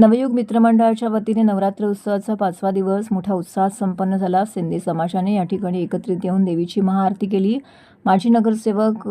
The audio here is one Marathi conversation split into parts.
नवयुग मित्रमंडळाच्या वतीने नवरात्र उत्सवाचा पाचवा दिवस मोठा उत्साहात संपन्न झाला. सिंधी समाजाने या ठिकाणी एकत्रित येऊन देवीची महाआरती केली. माजी नगरसेवक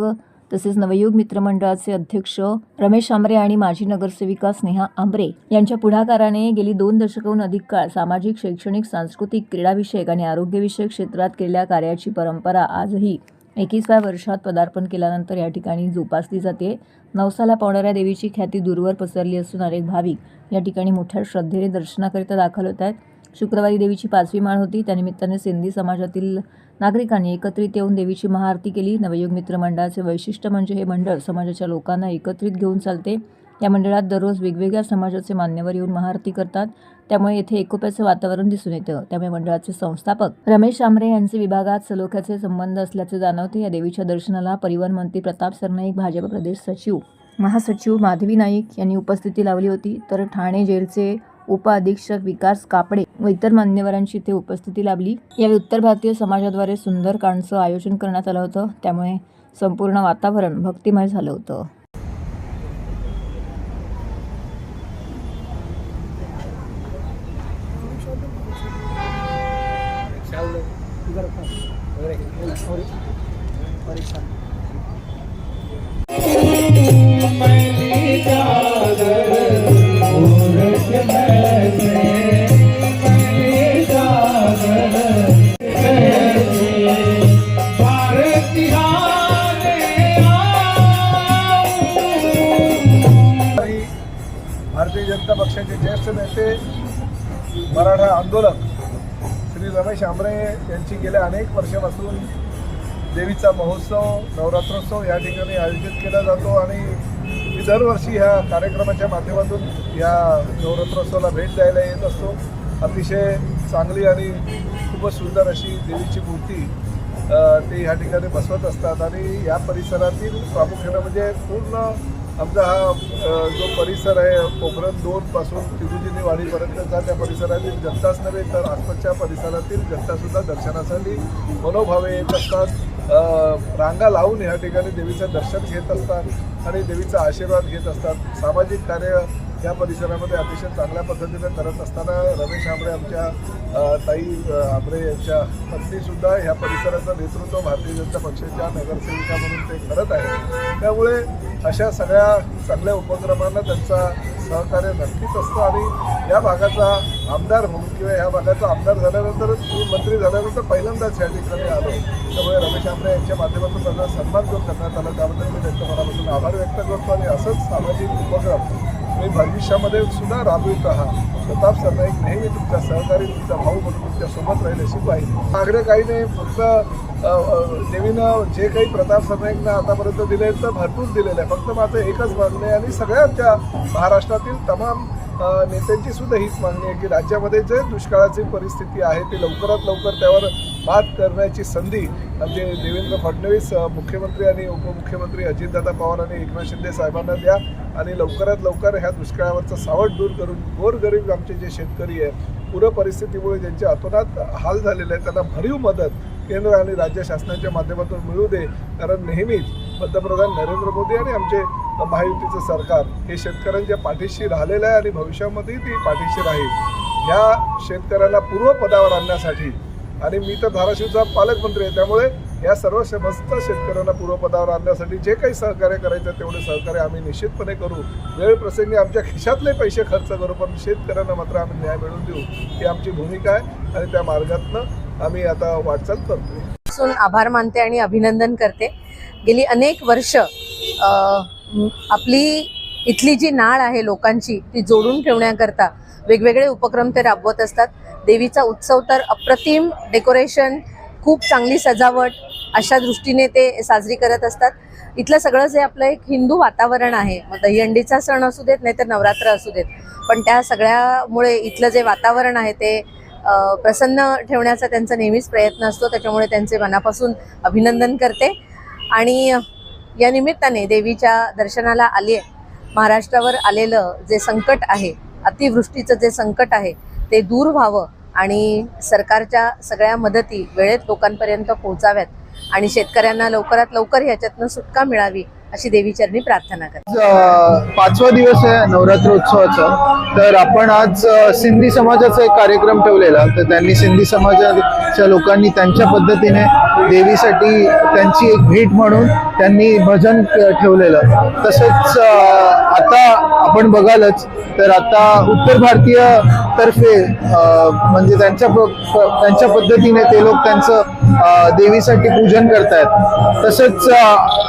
तसेच नवयुग मित्रमंडळाचे अध्यक्ष रमेश आंबरे आणि माजी नगरसेविका स्नेहा आंबरे यांच्या पुढाकाराने गेली दोन दशकाहून अधिक काळ सामाजिक शैक्षणिक सांस्कृतिक क्रीडाविषयक आणि आरोग्यविषयक क्षेत्रात केलेल्या कार्याची परंपरा आजही एकवीसव्या वर्षात पदार्पण केल्यानंतर या ठिकाणी जोपासली जाते. नवसाला पावणाऱ्या देवीची ख्याती दूरवर पसरली असून अनेक भाविक या ठिकाणी मोठ्या श्रद्धेने दर्शनाकरिता दाखल होत आहेत. शुक्रवारी देवीची पाचवी माळ होती. त्यानिमित्ताने सिंधी समाजातील नागरिकांनी एकत्रित येऊन देवीची महाआरती केली. नवयुग मित्र मंडळाचे वैशिष्ट्य म्हणजे हे मंडळ समाजाच्या लोकांना एकत्रित घेऊन चालते. या मंडळात दररोज वेगवेगळ्या समाजाचे मान्यवर येऊन महाआरती करतात. त्यामुळे येथे एकोप्याचं वातावरण दिसून येतं. त्यामुळे मंडळाचे संस्थापक रमेश आमरे यांचे विभागात सलोख्याचे संबंध असल्याचे जाणवते. या देवीच्या दर्शनाला परिवहन मंत्री प्रताप सरनाईक भाजप प्रदेश सचिव महासचिव माधवी नाईक यांनी उपस्थिती लावली होती. तर ठाणे जेलचे उपअधीक्षक विकास कापडे व इतर मान्यवरांची ते उपस्थिती लाभली. यावेळी उत्तर भारतीय समाजाद्वारे सुंदर कांडचं आयोजन करण्यात आलं होतं. त्यामुळे संपूर्ण वातावरण भक्तिमय झालं होतं. आणि भारतीय जनता पक्षाचे ज्येष्ठ नेते मराठा आंदोलक श्री रमेश आंबरे यांची गेल्या अनेक वर्षापासून देवीचा महोत्सव नवरात्रोत्सव या ठिकाणी आयोजित केला जातो आणि मी दरवर्षी ह्या कार्यक्रमाच्या माध्यमातून या नवरात्रोत्सवाला भेट द्यायला येत असतो. अतिशय चांगली आणि खूपच सुंदर अशी देवीची मूर्ती ते ह्या ठिकाणी बसवत असतात आणि या परिसरातील प्रामुख्यानं म्हणजे पूर्ण आमचा हा जो परिसर आहे कोकण दोनपासून तिरुजिनी वाडीपर्यंतचा त्या परिसरातील जनताच नव्हे तर आसपासच्या परिसरातील जनतासुद्धा दर्शनासाठी मनोभावे येत असतात. रांगा लावून या ठिकाणी देवीचं दर्शन घेत असतात आणि देवीचा आशीर्वाद घेत असतात. सामाजिक कार्य या परिसरामध्ये अतिशय चांगल्या पद्धतीनं करत असताना रमेश आंबरे आमच्या ताई आंबरे यांच्या पत्नीसुद्धा ह्या परिसराचं नेतृत्व भारतीय जनता पक्षाच्या नगरसेविका म्हणून ते करत आहे त्यामुळे अशा सगळ्या चांगल्या उपक्रमांना त्यांचा सहकार्य नक्कीच असतं. आणि या भागाचा आमदार म्हणून किंवा या भागाचा आमदार झाल्यानंतर मी मंत्री झाल्यानंतर पहिल्यांदाच या ठिकाणी आलो. त्यामुळे रमेश आंबरे यांच्या माध्यमातून त्यांना सन्मान जो करण्यात आला त्याबद्दल मी त्यांच्या मनापासून आभार व्यक्त करतो. आणि असंच सामाजिक उपक्रम मी भविष्यामध्ये सुद्धा राबवित आहात प्रताप सरनाईक नेहमी तुमच्या सहकारी तुमचा भाऊ म्हणून तुमच्यासोबत राहील अशी पाहिजे आग्रह काही नाही फक्त देवीनं जे काही प्रताप सरनाईकनं आतापर्यंत दिले तर भरपूर दिलेलं आहे फक्त माझं एकच मागणं आहे आणि सगळ्या त्या महाराष्ट्रातील तमाम नेत्यांची सुद्धा हीच मागणी आहे की राज्यामध्ये जे दुष्काळाची परिस्थिती आहे ती लवकरात लवकर त्यावर मात करण्याची संधी आमचे देवेंद्र फडणवीस मुख्यमंत्री आणि उपमुख्यमंत्री अजितदादा पवार आणि एकनाथ शिंदे साहेबांना द्या आणि लवकरात लवकर ह्या दुष्काळावरचं सावट दूर करून गोरगरीब आमचे जे शेतकरी आहे पूर परिस्थितीमुळे ज्यांचे अतोनात हाल झालेले आहेत त्यांना भरीव मदत केंद्र आणि राज्य शासनाच्या माध्यमातून मिळू दे. कारण नेहमीच पंतप्रधान नरेंद्र मोदी आणि आमचे महायुतीचं सरकार हे शेतकऱ्यांच्या पाठीशी राहिलेलं आहे आणि भविष्यामध्येही ती पाठीशी राहील. ह्या शेतकऱ्यांना पूर्वपदावर आणण्यासाठी आणि मी तर धाराशिवचा पालकमंत्री आहे त्यामुळे या सर्व समस्त शेतकऱ्यांना पूर्वपदावर आणण्यासाठी जे काही सहकार्य करायचं तेवढे सहकार्य आम्ही निश्चितपणे करू. वेळ प्रसंगी आमच्या खिशातले पैसे खर्च करू पण शेतकऱ्यांना मात्र आम्ही न्याय मिळवून देऊ. ही आमची भूमिका आहे आणि त्या मार्गातनं आम्ही आता वाटचाल करतो आभार मानते आणि अभिनंदन करते. गेली अनेक वर्ष आपली इथली जी नाळ आहे लोकांची ती जोडून ठेवण्याकरता वेगवेगळे उपक्रम ते राबवत असतात. देवीचा उत्सव तर अप्रतिम डेकोरेशन खूप चांगली सजावट अशा दृष्टीने ते साजरी करत असतात. इथलं सगळं जे आपलं एक हिंदू वातावरण आहे. मग दहीहंडीचा सण असू देत नाही तर नवरात्र असू देत. पण त्या सगळ्यामुळे इथलं जे वातावरण आहे ते प्रसन्न ठेवण्याचा त्यांचा नेहमीच प्रयत्न असतो. त्याच्यामुळे त्यांचे मनापासून अभिनंदन करते. आणि या निमित्ताने देवीच्या दर्शनाला आले महाराष्ट्रावर आलेलं जे संकट आहे अतिवृष्टीचं जे संकट आहे ते दूर व्हावं आणि सरकारच्या सगळ्या मदती वेळेत लोकांपर्यंत पोहोचाव्यात आणि शेतकऱ्यांना लवकरात लवकर ह्याच्यातनं सुटका मिळावी अशी देवीचरणी प्रार्थना करते. पाचवा दिवस आहे नवरात्र उत्सवाचा. तर आपण आज सिंधी समाजाचा एक कार्यक्रम ठेवलेला. तर त्यांनी सिंधी समाजाच्या लोकांनी त्यांच्या पद्धतीने देवीसाठी त्यांची एक भेट म्हणून त्यांनी भजन ठेवलेलं. तसंच आता आपण बघालच तर आता उत्तर भारतीय तर्फे म्हणजे त्यांच्या त्यांच्या पद्धतीने ते लोक त्यांचं देवीसाठी पूजन करतायत. तसंच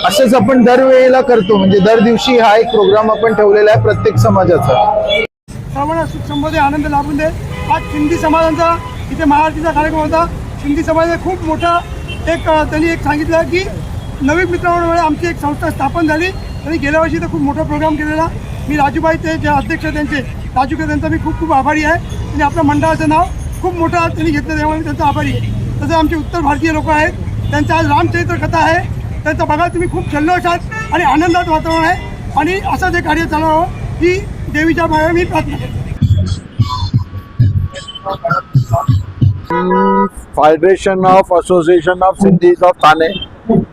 असंच आपण दरवेळेला करतो. म्हणजे दर दिवशी हा एक प्रोग्राम आपण ठेवलेला आहे प्रत्येक समाजाचा. सर्वांना सुख आनंद लाभून दे. आज सिंधी समाजांचा इथे महाआरतीचा कार्यक्रम होता. सिंधी समाजाचा खूप मोठा एक त्यांनी एक सांगितलं की नवीन मित्रांमुळे आमची एक संस्था स्थापन झाली. त्यांनी गेल्या वर्षी तर खूप मोठा प्रोग्राम केलेला. मी राजूबाई ते जे अध्यक्ष त्यांचे राजूके त्यांचा मी खूप खूप आभारी आहे. आणि आपल्या मंडळाचं नाव खूप मोठं त्यांनी घेतलं त्यामुळे त्यांचा आभारी आहे. तसं आमचे उत्तर भारतीय लोक आहेत. त्यांचं आज रामचरित्र कथा आहे. त्यांचा बघा तुम्ही खूप जल्लोष आहात आणि आनंदात वातावरण आहे. आणि असं जे कार्य चालवावं ही देवीच्या माया मी प्रार्थना करतो. Federation of association of Sindhis of Thane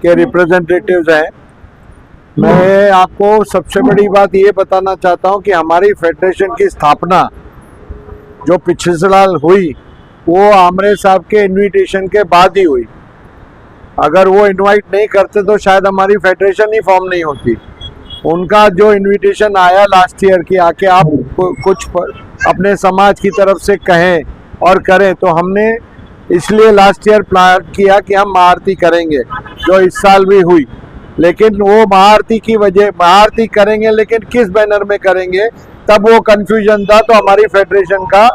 K representative आहे मैं आपको सबसे बड़ी बात ये बताना चाहता हूँ कि हमारी फेडरेशन की स्थापना जो पिछले साल हुई वो आमरे साहब के इनविटेशन के बाद ही हुई। अगर वो इनवाइट नहीं करते तो शायद हमारी फेडरेशन ही फॉर्म नहीं होती। उनका जो इनविटेशन आया लास्ट ईयर की आके आप कुछ अपने समाज की तरफ़ से कहें और करें तो हमने इसलिए लास्ट ईयर प्लान किया कि हम आरती करेंगे जो इस साल भी हुई। लेकिन वो महाआरती की वजह महाआरती करेंगे, लेकिन किस बैनर में करेंगे, तब वो कंफ्यूजन था तो हमारी फेडरेशन का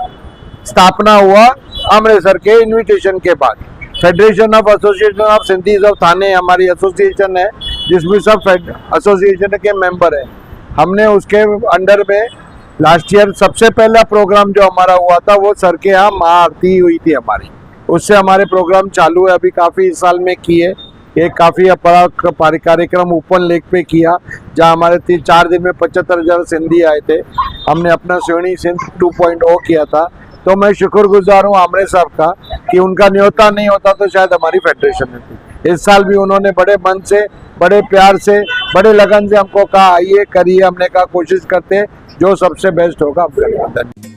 स्थापना हुआ अमृतसर के इनविटेशन के बाद। Federation of association of Sindhis of Thane हमारी एसोसिएशन है, जिसमें सब एसोसिएशन के मेंबर हैं। हमने उसके अंडर में लास्ट ईयर सबसे पहला प्रोग्राम जो हमारा हुआ था, वो सर के यहाँ महाआरती हुई थी हमारी। उससे हमारे प्रोग्राम चालू है, अभी काफ़ी साल में किए। एक काफ़ी बड़ा कार्यक्रम ओपन लेक पे किया, जहाँ हमारे तीन, चार दिन में पचहत्तर हज़ार सिंधी आए थे। हमने अपना सिवनी सिंध 2.0 किया था। तो मैं शुक्रगुजार हूँ आमरे साहब का, कि उनका न्योता नहीं होता तो शायद हमारी फेडरेशन होती इस साल भी उन्होंने बड़े मन से, बड़े प्यार से, बड़े लगन से हमको कहा, आइए, करिए। हमने कहा, कोशिश करते जो सबसे बेस्ट होगा धन्यवाद।